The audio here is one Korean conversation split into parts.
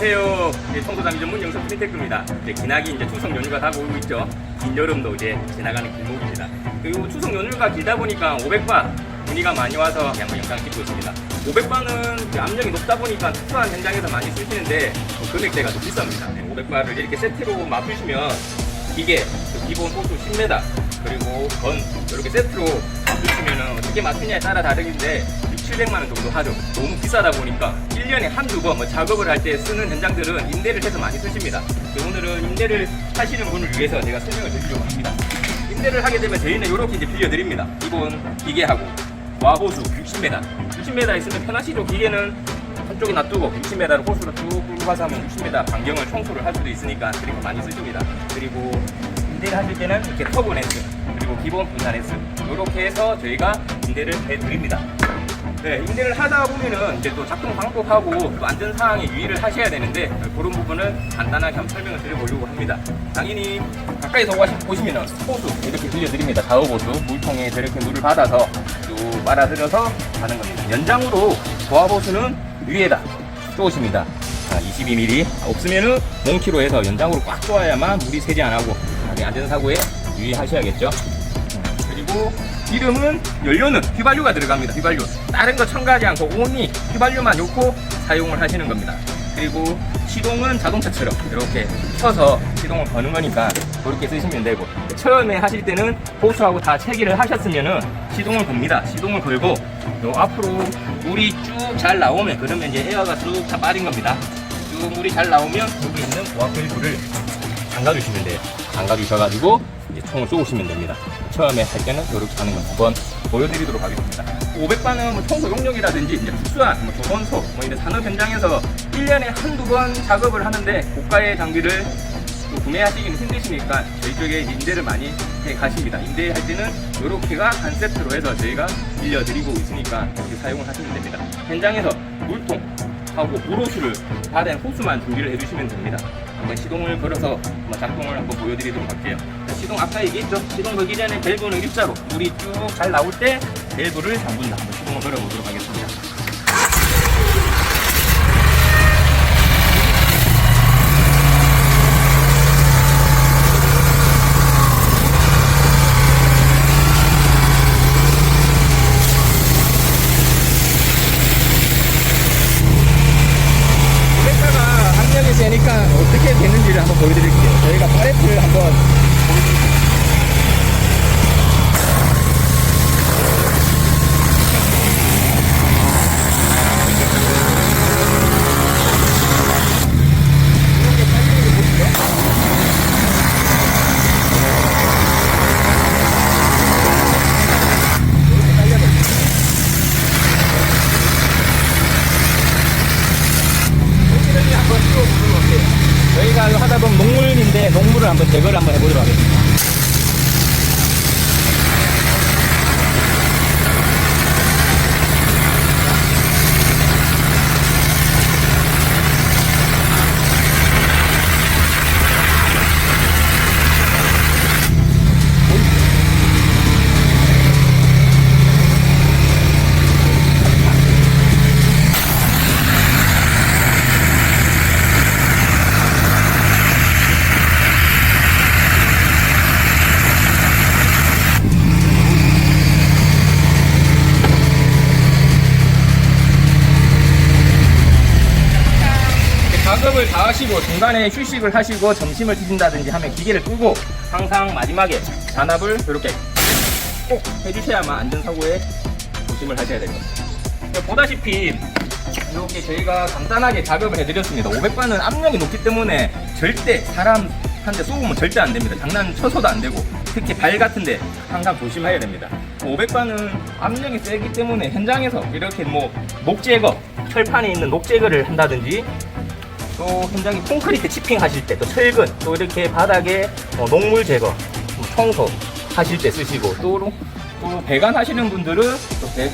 안녕하세요. 네, 청소장비 전문 영상 프린테크입니다. 이제 기나기 이제 추석 연휴가 다가오고 있죠. 긴 여름도 이제 지나가는 길목입니다. 그리고 추석 연휴가 길다 보니까 500바 문의가 많이 와서 한번 영상 찍고 있습니다. 500바는 압력이 높다 보니까 특수한 현장에서 많이 쓰시는데 뭐 금액대가 좀 비쌉니다. 500바를 이렇게 세트로 맞추시면 그 기본 호수 10m, 그리고 건 이렇게 세트로 맞추시면 어떻게 맞추냐에 따라 다르긴데 6, 700만 원 정도 하죠. 너무 비싸다 보니까 1년에 한두 번 뭐 작업을 할 때 쓰는 현장들은 임대를 해서 많이 쓰십니다. 오늘은 임대를 하시는 분을 위해서 제가 설명을 드리려고 합니다. 임대를 하게 되면 저희는 이렇게 이제 빌려드립니다. 기본 기계하고 와호수 60m. 60m 있으면 편하시죠. 기계는 한쪽에 놔두고 60m를 호수로 쭉 끌고 가서 하면 60m 반경을 청소를 할 수도 있으니까 그렇게 많이 쓰십니다. 그리고 임대를 하실 때는 이렇게 터보 렌스 그리고 기본 분산 렌스 이렇게 해서 저희가 임대를 해드립니다. 네, 임대를 하다 보면은 이제 또 작동 방법하고 또 안전 사항에 유의를 하셔야 되는데 그런 부분은 간단하게 한번 설명을 드려보려고 합니다. 당연히 가까이서 오시면은 호수 이렇게 빌려드립니다. 다우호수 물통에 저렇게 물을 받아서 쭉 빨아들여서 가는 겁니다. 연장으로 조합호수는 위에다 쏘십니다. 22mm 없으면은 몽키로 해서 연장으로 꽉 쏘아야만 물이 새지 안 하고 안전사고에 유의하셔야겠죠. 그리고 기름은 연료는 휘발유가 들어갑니다. 휘발유. 다른 거 첨가하지 않고 온리 휘발유만 넣고 사용을 하시는 겁니다. 그리고 시동은 자동차처럼 이렇게 켜서 시동을 거는 거니까 그렇게 쓰시면 되고 처음에 하실 때는 호수하고 다 체계를 하셨으면은 시동을 겁니다. 시동을 걸고 요 앞으로 물이 쭉 잘 나오면 그러면 이제 에어가 쭉 다 빠진 겁니다. 쭉 물이 잘 나오면 여기 있는 고압 밸브를 잠가주시면 돼요. 잠가주셔가지고 이제 총을 쏘시면 됩니다. 처음에 할 때는 이렇게 하는 거 한번 보여드리도록 하겠습니다. 500바는 뭐 청소 용역이라든지 이제 특수한 뭐 조건소 뭐 이런 산업 현장에서 1년에 한두 번 작업을 하는데 고가의 장비를 또 구매하시기는 힘드시니까 저희 쪽에 임대를 많이 해 가십니다. 임대할 때는 이렇게가 한 세트로 해서 저희가 빌려드리고 있으니까 이렇게 사용을 하시면 됩니다. 현장에서 물통 하고 물호수를 받은 호수만 준비를 해주시면 됩니다. 한번 시동을 걸어서 한번 작동을 한번 보여드리도록 할게요. 자, 시동 아까 얘기했죠? 시동 걸기 전에 밸브는 일자로 물이 쭉 잘 나올 때 밸브를 잠근다. 한번 시동을 걸어보도록 하겠습니다. 브레이크가 압력이 세니까 어떻게 50 gramos de puro 작업을 다 하시고 중간에 휴식을 하시고 점심을 드신다든지 하면 기계를 끄고 항상 마지막에 잔압을 이렇게 꼭 해주셔야만 안전사고에 조심을 하셔야 됩니다. 보다시피 이렇게 저희가 간단하게 작업을 해드렸습니다. 500바는 압력이 높기 때문에 절대 사람 한대 쏘으면 절대 안 됩니다. 장난 쳐서도 안 되고 특히 발 같은데 항상 조심해야 됩니다. 500바는 압력이 세기 때문에 현장에서 이렇게 뭐 녹제거 철판에 있는 녹제거를 한다든지 또 현장에 콘크리트 치핑 하실 때 또 철근 또 이렇게 바닥에 어, 녹물 제거 뭐 청소 하실 때 쓰시고 또, 또 배관 하시는 분들은 또 배,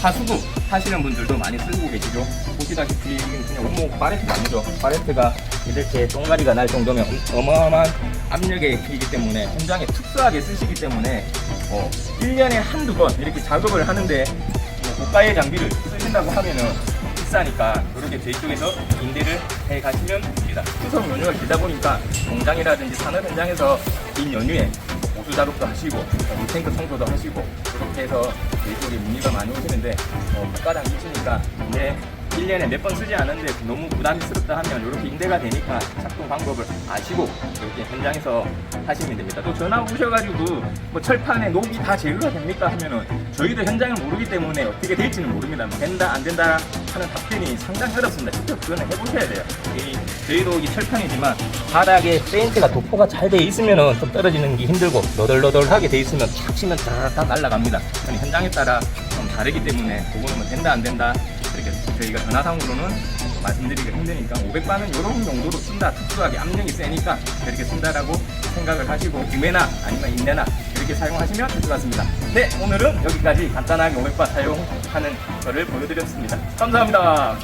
하수구 하시는 분들도 많이 쓰고 계시죠. 보시다시피 그냥 온목 바레트 아니죠? 바레트가 이렇게 똥가리가 날 정도면 엄- 어마어마한 압력에 이기 때문에 현장에 특수하게 쓰시기 때문에 어, 1년에 한두 번 이렇게 작업을 하는데 뭐 고가의 장비를 쓰신다고 하면은 비싸니까 그렇게 저희 쪽에서 임대를 해 가시면 됩니다. 추석 연휴가 길다 보니까 공장이라든지 산업 현장에서 긴 연휴에 보수 작업도 하시고 어, 탱크 청소도 하시고 그렇게 해서 저희 쪽에 문의가 많이 오시는데 어, 물가당 미치니까 임대 1년에 몇 번 쓰지 않은데 너무 부담스럽다 하면 이렇게 임대가 되니까 작동 방법을 아시고 이렇게 현장에서 하시면 됩니다. 또 전화 오셔가지고 뭐 철판에 녹이 다 제거가 됩니까 하면은 저희도 현장을 모르기 때문에 어떻게 될지는 모릅니다. 뭐 된다 안 된다 하는 답변이 상당히 어렵습니다. 직접 그거는 해보셔야 돼요. 이, 저희도 이 철판이지만 바닥에 페인트가 도포가 잘 돼 있으면은 좀 떨어지는 게 힘들고 너덜너덜하게 돼 있으면 착 치면 다 날아갑니다. 그건 현장에 따라 좀 다르기 때문에 그거는 뭐 된다 안 된다 이렇게 저희가 전화상으로는 말씀드리기가 힘드니까 500반은 이런 정도로 쓴다. 특수하게 압력이 세니까 이렇게 쓴다라고 생각을 하시고 규매나 아니면 인내나 이렇게 사용하시면 될 것 같습니다. 네 오늘은 여기까지 간단하게 500바 사용하는 거를 보여드렸습니다. 감사합니다